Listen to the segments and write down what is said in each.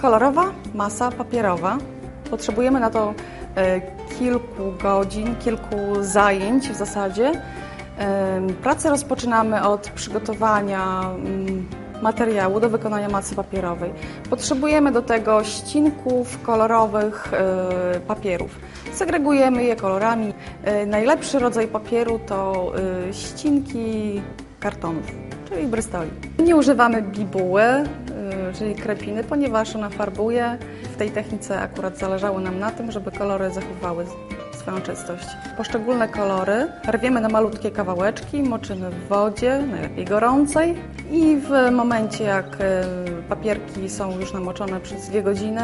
kolorowa masa papierowa. Potrzebujemy na to e, kilku godzin, kilku zajęć w zasadzie. Pracę rozpoczynamy od przygotowania mm, materiału do wykonania masy papierowej. Potrzebujemy do tego ścinków kolorowych e, papierów. Segregujemy je kolorami. E, Najlepszy rodzaj papieru to ścinki kartonów, czyli brystoli. Nie używamy bibuły, czyli krepiny, ponieważ ona farbuje. W tej technice akurat zależało nam na tym, żeby kolory zachowały swoją czystość. Poszczególne kolory rwiemy na malutkie kawałeczki, moczymy w wodzie, najlepiej gorącej i w momencie jak y, papierki są już namoczone przez dwie godziny,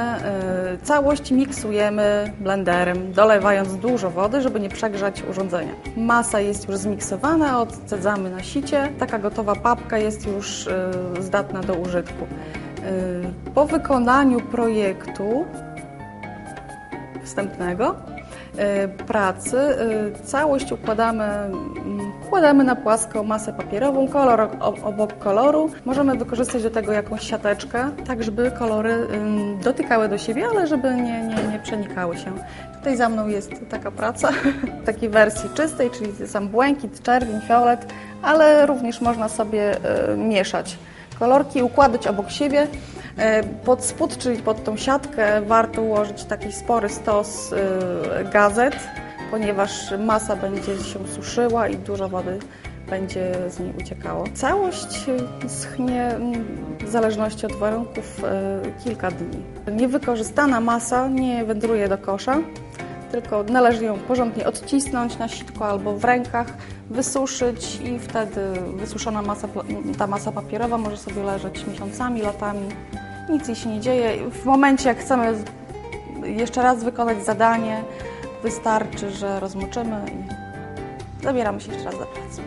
y, całość miksujemy blenderem, dolewając dużo wody, żeby nie przegrzać urządzenia. Masa jest już zmiksowana, odcedzamy na sicie. Taka gotowa papka jest już y, zdatna do użytku. Y, Po wykonaniu projektu wstępnego y, pracy y, całość układamy, mm, układamy na płasko masę papierową, kolor obok koloru. Możemy wykorzystać do tego jakąś siateczkę, tak żeby kolory dotykały do siebie, ale żeby nie, nie, nie przenikały się. Tutaj za mną jest taka praca w takiej wersji czystej, czyli sam błękit, czerwień, fiolet, ale również można sobie mieszać kolorki, układać obok siebie. E, Pod spód, czyli pod tą siatkę, warto ułożyć taki spory stos e, gazet, ponieważ masa będzie się suszyła i dużo wody będzie z niej uciekało. Całość e, schnie w zależności od warunków kilka dni. Niewykorzystana masa nie wędruje do kosza, tylko należy ją porządnie odcisnąć na sitko albo w rękach, wysuszyć i wtedy wysuszona masa, ta masa papierowa może sobie leżeć miesiącami, latami. Nic jej się nie dzieje. W momencie, jak chcemy jeszcze raz wykonać zadanie, wystarczy, że rozmoczymy i zabieramy się jeszcze raz za pracę.